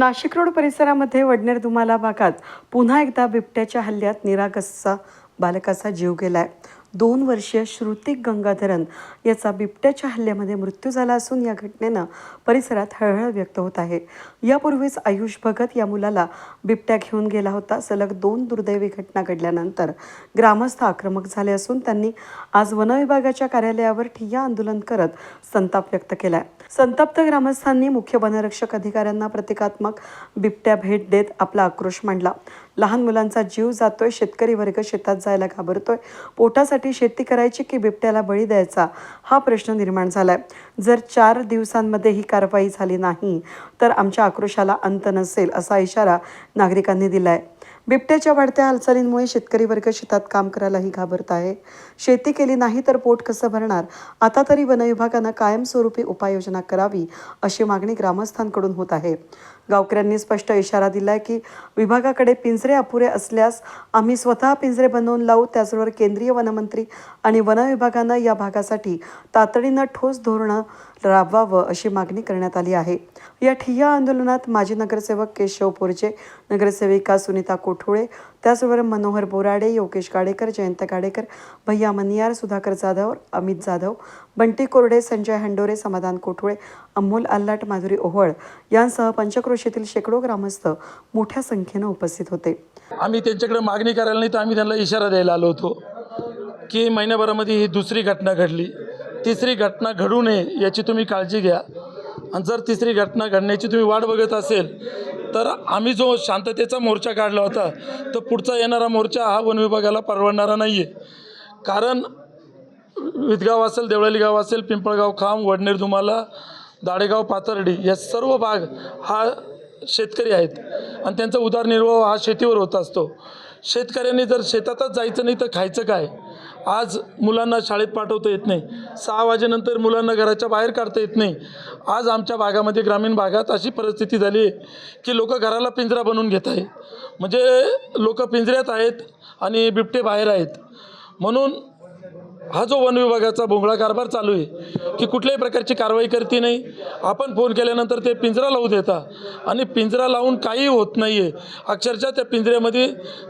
Nashik road परिसरामध्ये वडनेर दुमाला भागात पुन्हा एकदा बिबट्याच्या हल्ल्यात निरागसचा बालकाचा जीव गेलाय. दोन वर्षीय श्रुतिक गंगाधरन याचा बिबट्याच्या हल्ल्यामध्ये मृत्यू झाला असून या घटनेनं परिसरात हळहळ व्यक्त होत आहे. यापूर्वीच आयुष भगत या मुलाला बिबट्या घेऊन गेला होता. सलग दोन दुर्दैवी घटना घडल्यानंतर ग्रामस्थ आक्रमक झाले असून त्यांनी आज वनविभागाच्या कार्यालयावर ठिय्या आंदोलन करत संताप व्यक्त केलाय. संतप्त ग्रामस्थांनी मुख्य वनरक्षक अधिकाऱ्यांना प्रतिकात्मक बिबट्या भेट देत आपला आक्रोश मांडला. लहान मुलांचा जीव जातोय शेतकरी वर्ग शेतात जायला घाबरतोय. पोटासाठी शेती करायची की बिबट्याला बळी द्यायचा? हा प्रश्न निर्माण झालाय. जर चार दिवसांमध्ये ही कारवाई झाली नाही तर आमच्या आक्रोशाला अंत नसेल असा इशारा नागरिकांनी दिलाय. बिबट्याच्या वाढत्या हालचालींमुळे शेतकरी वर्ग शेतात काम करायलाही घाबरत आहे. शेती केली नाही तर पोट कसं भरणार? आता तरी वनविभागानं कायमस्वरूपी उपाययोजना करावी अशी मागणी ग्रामस्थांकडून होत आहे. गावकऱ्यांनी स्पष्ट इशारा दिलाय की विभागाकडे पिंजरे अपुरे असल्यास आम्ही स्वतः पिंजरे बनवून लावू त्याचबरोबर केंद्रीय वनमंत्री आणि वनविभागानं या भागासाठी तातडीनं ठोस धोरणं राबवावं अशी मागणी करण्यात आली आहे. या ठिय्या आंदोलनात माजी नगरसेवक केशव पोरजे नगरसेविका सुनीता कोठोळे त्याचबरोबर मनोहर बोराडे योगेश गाडेकर जयंत गाडेकर भैया मनियार सुधाकर जाधव अमित जाधव बंटी कोरडे संजय हंडोरे समाधान कोठोळे अमोल आल्लाट माधुरी ओहळ यांसह पंचक्रोशीतील शेकडो ग्रामस्थ मोठ्या संख्येनं उपस्थित होते. आम्ही त्यांच्याकडे मागणी करायला नाही तर आम्ही त्यांना इशारा द्यायला आलो होतो की महिन्याभरामध्ये ही दुसरी घटना घडली. तिसरी घटना घडू नये याची तुम्ही काळजी घ्या. आणि जर तिसरी घटना घडण्याची तुम्ही वाट बघत असेल तर आम्ही जो शांततेचा मोर्चा काढला होता तर पुढचा येणारा मोर्चा हा वन विभागाला परवडणारा नाही आहे कारण विदगाव असेल देवळाली गाव असेल पिंपळगाव खांब वडनेर धुमाला दाडेगाव पाथर्डी या सर्व भाग हा शेतकरी आहेत. आणि त्यांचा उदरनिर्वाह हा शेतीवर होत असतो. शेतकऱ्यांनी जर शेतातच जायचं नाही तर खायचं काय? आज मुलांना शाळेत पाठवता येत नाही. सहा वाजेनंतर मुलांना घराच्या बाहेर काढता येत नाही. आज आमच्या भागामध्ये ग्रामीण भागात अशी परिस्थिती झाली आहे की लोक घराला पिंजरा बनवून घेत आहे म्हणजे लोक पिंजऱ्यात आहेत आणि बिबटे बाहेर आहेत. म्हणून हा जो वन विभागाचा भोंगळा कारभार चालू आहे की कुठल्याही प्रकारची कारवाई करते नाही. आपण फोन केल्यानंतर ते पिंजरा लावू देता. आणि पिंजरा लावून काही होत नाही आहे अक्षरशः त्या पिंजऱ्यामध्ये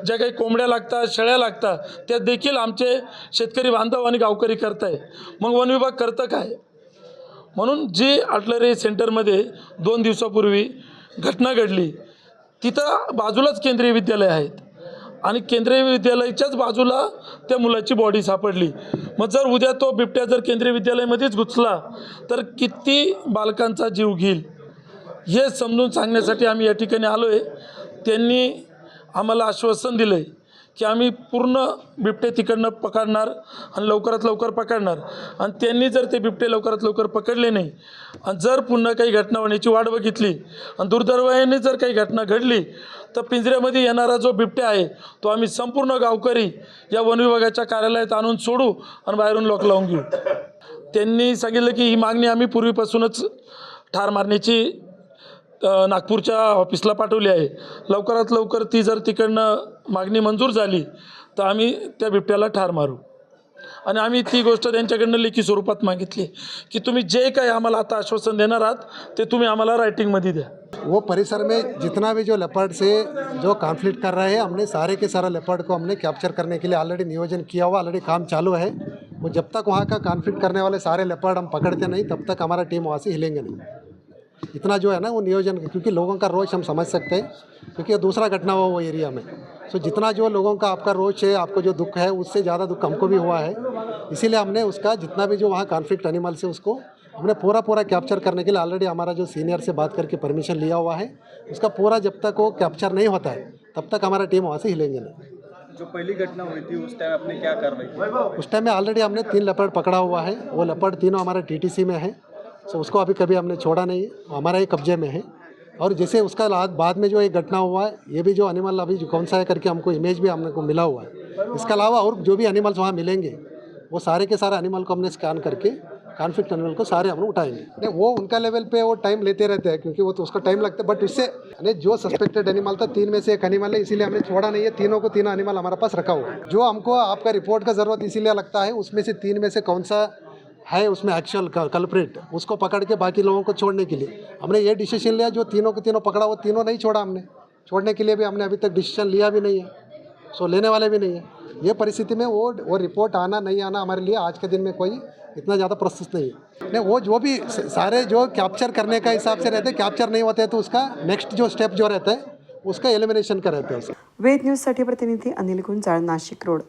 ज्या काही कोंबड्या लागतात शेळ्या लागतात त्या देखील आमचे शेतकरी बांधव आणि गावकरी करताय. मग वन विभाग करतं काय? म्हणून जी अटलरी सेंटरमध्ये दोन दिवसापूर्वी घटना घडली तिथं बाजूलाच केंद्रीय विद्यालय आहेत. आणि केंद्रीय विद्यालयाच्याच बाजूला त्या मुलाची बॉडी सापडली. मग जर उद्या तो बिबट्या जर केंद्रीय विद्यालयामध्येच घुसला तर किती बालकांचा जीव घेईल? हे समजून सांगण्यासाठी आम्ही या ठिकाणी आलो आहे त्यांनी आम्हाला आश्वासन दिलं आहे की आम्ही पूर्ण बिबटे तिकडनं पकडणार आणि लवकरात लवकर पकडणार. आणि त्यांनी जर ते बिबटे लवकरात लवकर पकडले नाही आणि जर पुन्हा काही घटना होण्याची वाट बघितली आणि दुर्दैवाने जर काही घटना घडली तर पिंजऱ्यामध्ये येणारा जो बिबटे आहे तो आम्ही संपूर्ण गावकरी या वनविभागाच्या कार्यालयात आणून सोडू आणि बाहेरून लॉक लावून घेऊ. त्यांनी सांगितलं की ही मागणी आम्ही पूर्वीपासूनच ठार मारण्याची नागपूरच्या ऑफिसला पाठवली आहे. लवकरात लवकर ती जर तिकडनं मागणी मंजूर झाली तर आम्ही त्या बिबट्याला ठार मारू. आणि आम्ही ती गोष्ट त्यांच्याकडनं लेखी स्वरूपात मागितली की तुम्ही जे काही आम्हाला आता आश्वासन देणार आहात ते तुम्ही आम्हाला रायटिंगमध्ये द्या. वो परिसर में जितना भी जो लेपर्ड से जो कॉन्फ्लिक्ट कर रहे हैं हमने सारे के सारा लेपर्ड को हमने कैप्चर करने के लिए ऑलरेडी नियोजन किया हुआ ऑलरेडी काम चालू है। वो जब तक वहाँ का कॉन्फ्लिक्ट करने वाले सारे लेपर्ड हम पकड़ते नहीं तब तक हमारा टीम वहाँ से हिलेंगे नहीं। इतना जो है ना वो नियोजन क्योंकि लोगों का रोष हम समझ सकते हैं क्योंकि दूसरा घटना हुआ वो एरिया में। सो जितना जो लोगों का आपका रोष है आपको जो दुख है उससे ज़्यादा दुख हमको भी हुआ है। इसीलिए हमने उसका जितना भी जो वहाँ कॉन्फ्लिक्ट एनिमल्स है उसको हमने पूरा पूरा कैप्चर करने के लिए ऑलरेडी हमारा जो सीनियर से बात करके परमिशन लिया हुआ है। उसका पूरा जब तक वो कैप्चर नहीं होता है तब तक हमारा टीम वहाँ से हिलेंगे नहीं जो पहली घटना हुई थी उस टाइम आपने क्या कार्रवाई की? उस टाइम में ऑलरेडी हमने तीन लेपर्ड पकड़ा हुआ है। वो लेपर्ड तीनों हमारे टीटीसी में है। सो उसको अभी कभी हमने छोड़ा नहीं। हमारा ही कब्जे में है। और जैसे उसका बाद में जो एक घटना हुआ है ये भी जो एनिमल अभी जो कौन सा है करके हमको इमेज भी हमने को मिला हुआ है। इसके अलावा और जो भी एनिमल्स वहाँ मिलेंगे, वो सारे के सारे एनिमल को हमने स्कैन करके कॉन्फ्लिक्ट एनिमल को सारे हम उठाएँगे। नहीं, वो उनका लेवल पे वो टाइम लेते रहते हैं, क्योंकि वो तो उसका टाइम लगता है। बट उससे यानी जो सस्पेक्टेड एनिमल था, तीन में से एक एनिमल है, इसीलिए हमने छोड़ा नहीं है। तीनों को तीनों एनिमल हमारे पास रखा हुआ है। जो हमको आपका रिपोर्ट का ज़रूरत इसीलिए लगता है, उसमें से तीन में से कौन सा है उसमें एक्चुअल कल्प्रिट उसको पकड़ के बाकी लोगों को छोड़ने के लिए। हमने ये डिसीज़न लिया, जो तीनों के तीनों पकड़ा, वो तीनों नहीं छोड़ा हमने। छोड़ने के लिए भी हमने अभी तक डिसीज़न लिया भी नहीं है। सो लेने वाले भी नहीं है। ये परिस्थिति में वो वो रिपोर्ट आना, नहीं आना हमारे लिए आज के दिन में कोई इतना ज़्यादा प्रस्तुत नहीं है। नहीं, वो जो भी सारे जो कैप्चर करने का हिसाब से रहते कैप्चर नहीं होते तो उसका नेक्स्ट जो स्टेप जो रहता है, उसका एलिमिनेशन का है। उसका वेद न्यूजसाठी प्रतिनिधी अनिल गुंजाळ, नाशिक रोड।